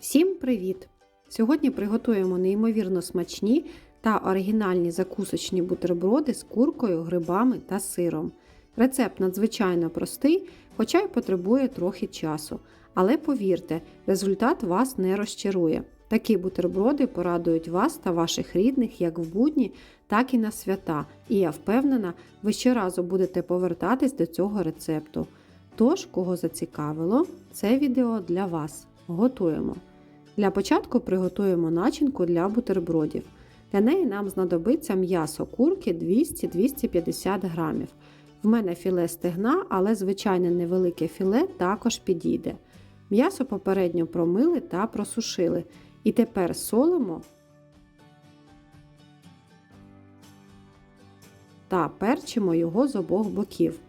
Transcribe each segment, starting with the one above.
Всім привіт! Сьогодні приготуємо неймовірно смачні та оригінальні закусочні бутерброди з куркою, грибами та сиром. Рецепт надзвичайно простий, хоча й потребує трохи часу. Але повірте, результат вас не розчарує. Такі бутерброди порадують вас та ваших рідних як в будні, так і на свята. І я впевнена, ви щоразу будете повертатись до цього рецепту. Тож, кого зацікавило, це відео для вас. Готуємо. Для початку приготуємо начинку для бутербродів. Для неї нам знадобиться м'ясо курки 200-250 грамів. В мене філе стегна, але звичайне невелике філе також підійде. М'ясо попередньо промили та просушили. І тепер солимо та перчимо його з обох боків.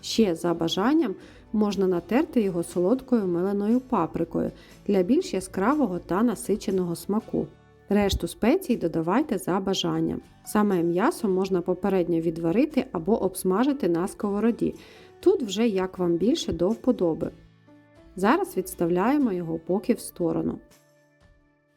Ще за бажанням можна натерти його солодкою меленою паприкою для більш яскравого та насиченого смаку. Решту спецій додавайте за бажанням. Саме м'ясо можна попередньо відварити або обсмажити на сковороді. Тут вже як вам більше до вподоби. Зараз відставляємо його поки в сторону.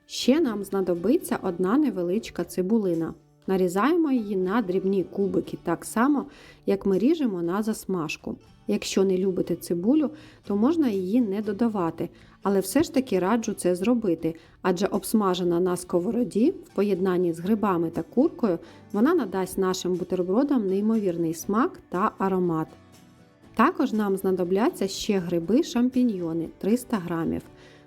Ще нам знадобиться одна невеличка цибулина. Нарізаємо її на дрібні кубики так само, як ми ріжемо на засмажку. Якщо не любите цибулю, то можна її не додавати, але все ж таки раджу це зробити, адже обсмажена на сковороді в поєднанні з грибами та куркою вона надасть нашим бутербродам неймовірний смак та аромат. Також нам знадобляться ще гриби шампіньйони 300 грамів.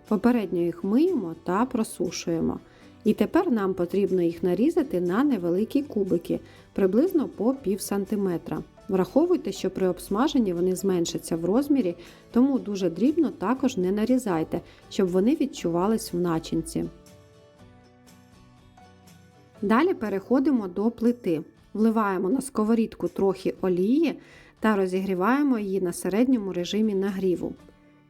Попередньо їх миємо та просушуємо. І тепер нам потрібно їх нарізати на невеликі кубики, приблизно по пів сантиметра. Враховуйте, що при обсмаженні вони зменшаться в розмірі, тому дуже дрібно також не нарізайте, щоб вони відчувались в начинці. Далі переходимо до плити. Вливаємо на сковорідку трохи олії та розігріваємо її на середньому режимі нагріву.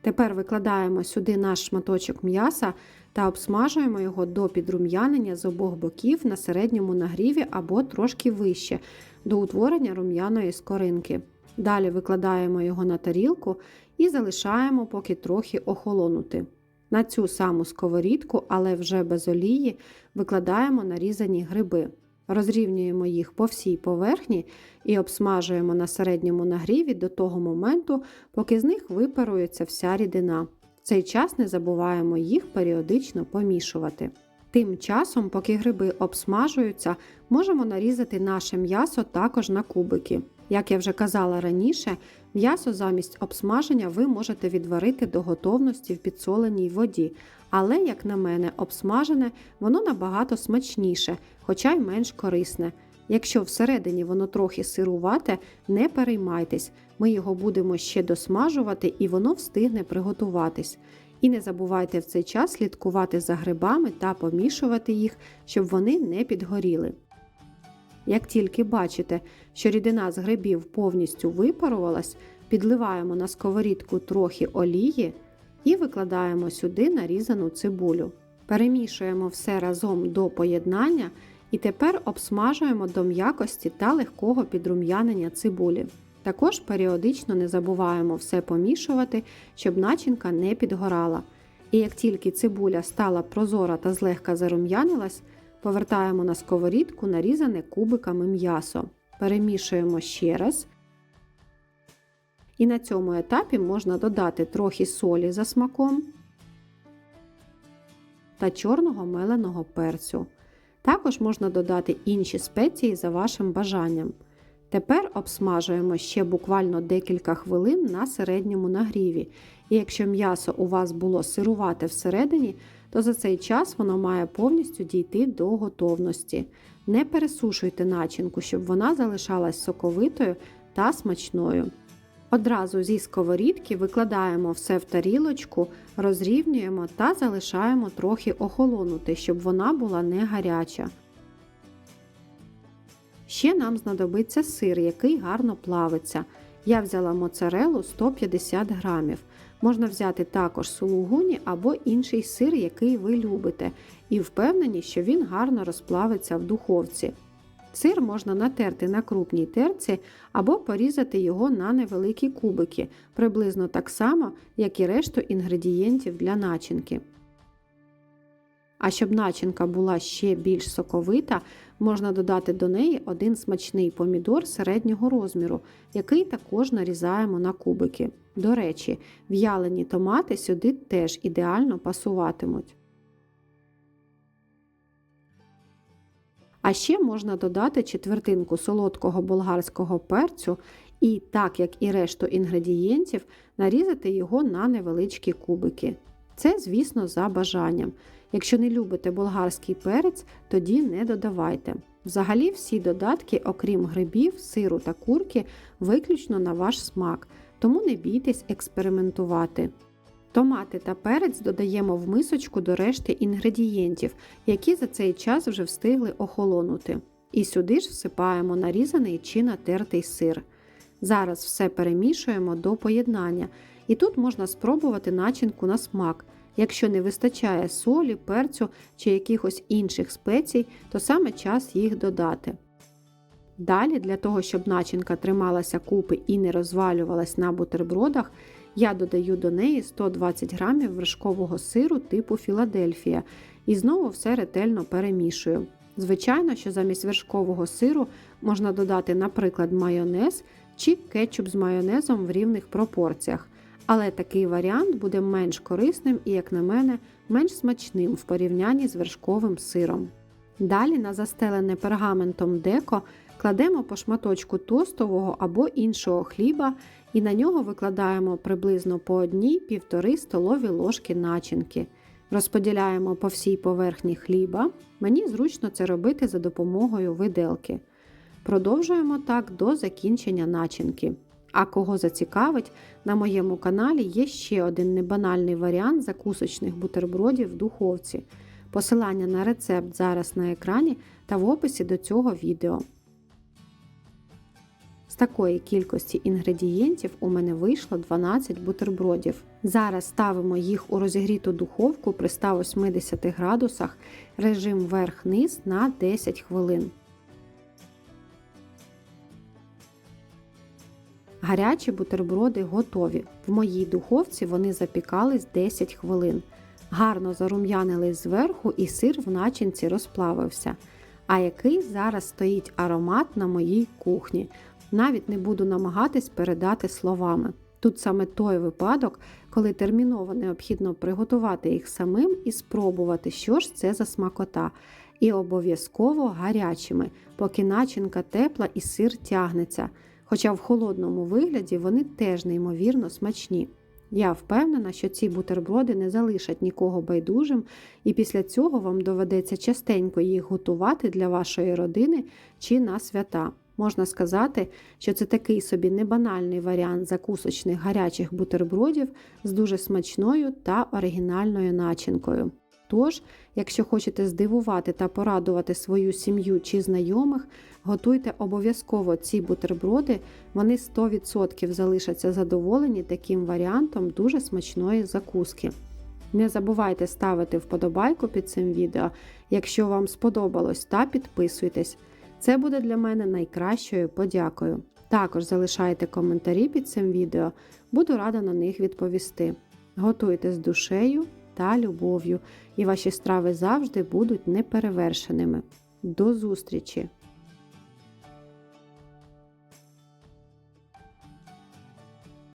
Тепер викладаємо сюди наш шматочок м'яса та обсмажуємо його до підрум'янення з обох боків на середньому нагріві або трошки вище, до утворення рум'яної скоринки. Далі викладаємо його на тарілку і залишаємо поки трохи охолонути. На цю саму сковорідку, але вже без олії, викладаємо нарізані гриби. Розрівнюємо їх по всій поверхні і обсмажуємо на середньому нагріві до того моменту, поки з них випарується вся рідина. Цей час не забуваємо їх періодично помішувати. Тим часом, поки гриби обсмажуються, можемо нарізати наше м'ясо також на кубики. Як я вже казала раніше, м'ясо замість обсмаження ви можете відварити до готовності в підсоленій воді, але, як на мене, обсмажене воно набагато смачніше, хоча й менш корисне. Якщо всередині воно трохи сирувате, не переймайтесь, ми його будемо ще досмажувати і воно встигне приготуватись. І не забувайте в цей час слідкувати за грибами та помішувати їх, щоб вони не підгоріли. Як тільки бачите, що рідина з грибів повністю випарувалась, підливаємо на сковорідку трохи олії і викладаємо сюди нарізану цибулю. Перемішуємо все разом до поєднання і тепер обсмажуємо до м'якості та легкого підрум'янення цибулі. Також періодично не забуваємо все помішувати, щоб начинка не підгорала. І як тільки цибуля стала прозора та злегка зарум'янилась, повертаємо на сковорідку нарізане кубиками м'ясо. Перемішуємо ще раз. І на цьому етапі можна додати трохи солі за смаком та чорного меленого перцю. Також можна додати інші спеції за вашим бажанням. Тепер обсмажуємо ще буквально декілька хвилин на середньому нагріві. І якщо м'ясо у вас було сирувате всередині, то за цей час воно має повністю дійти до готовності. Не пересушуйте начинку, щоб вона залишалась соковитою та смачною. Одразу зі сковорідки викладаємо все в тарілочку, розрівнюємо та залишаємо трохи охолонути, щоб вона була не гаряча. Ще нам знадобиться сир, який гарно плавиться. Я взяла моцарелу 150 грамів. Можна взяти також сулугуні або інший сир, який ви любите, і впевнені, що він гарно розплавиться в духовці. Сир можна натерти на крупній терці або порізати його на невеликі кубики, приблизно так само, як і решту інгредієнтів для начинки. А щоб начинка була ще більш соковита, можна додати до неї один смачний помідор середнього розміру, який також нарізаємо на кубики. До речі, в'ялені томати сюди теж ідеально пасуватимуть. А ще можна додати четвертинку солодкого болгарського перцю і, так як і решту інгредієнтів, нарізати його на невеличкі кубики. Це, звісно, за бажанням. Якщо не любите болгарський перець, тоді не додавайте. Взагалі, всі додатки, окрім грибів, сиру та курки, виключно на ваш смак, тому не бійтесь експериментувати. Томати та перець додаємо в мисочку до решти інгредієнтів, які за цей час вже встигли охолонути. І сюди ж всипаємо нарізаний чи натертий сир. Зараз все перемішуємо до поєднання, і тут можна спробувати начинку на смак. Якщо не вистачає солі, перцю чи якихось інших спецій, то саме час їх додати. Далі, для того, щоб начинка трималася купи і не розвалювалась на бутербродах, я додаю до неї 120 г вершкового сиру типу Філадельфія і знову все ретельно перемішую. Звичайно, що замість вершкового сиру можна додати, наприклад, майонез чи кетчуп з майонезом в рівних пропорціях. Але такий варіант буде менш корисним і, як на мене, менш смачним в порівнянні з вершковим сиром. Далі на застелене пергаментом деко кладемо по шматочку тостового або іншого хліба і на нього викладаємо приблизно по одній півтори столові ложки начинки. Розподіляємо по всій поверхні хліба. Мені зручно це робити за допомогою виделки. Продовжуємо так до закінчення начинки. А кого зацікавить, на моєму каналі є ще один небанальний варіант закусочних бутербродів в духовці. Посилання на рецепт зараз на екрані та в описі до цього відео. Такої кількості інгредієнтів у мене вийшло 12 бутербродів. Зараз ставимо їх у розігріту духовку при 180 градусах режим верх-низ на 10 хвилин. Гарячі бутерброди готові. В моїй духовці вони запікались 10 хвилин. Гарно зарум'янились зверху і сир в начинці розплавився. А який зараз стоїть аромат на моїй кухні. Навіть не буду намагатись передати словами. Тут саме той випадок, коли терміново необхідно приготувати їх самим і спробувати, що ж це за смакота. І обов'язково гарячими, поки начинка тепла і сир тягнеться. Хоча в холодному вигляді вони теж неймовірно смачні. Я впевнена, що ці бутерброди не залишать нікого байдужим, і після цього вам доведеться частенько їх готувати для вашої родини чи на свята. Можна сказати, що це такий собі небанальний варіант закусочних гарячих бутербродів з дуже смачною та оригінальною начинкою. Тож, якщо хочете здивувати та порадувати свою сім'ю чи знайомих, готуйте обов'язково ці бутерброди, вони 100% залишаться задоволені таким варіантом дуже смачної закуски. Не забувайте ставити вподобайку під цим відео, якщо вам сподобалось, та підписуйтесь. Це буде для мене найкращою подякою. Також залишайте коментарі під цим відео, буду рада на них відповісти. Готуйте з душею та любов'ю, і ваші страви завжди будуть неперевершеними. До зустрічі!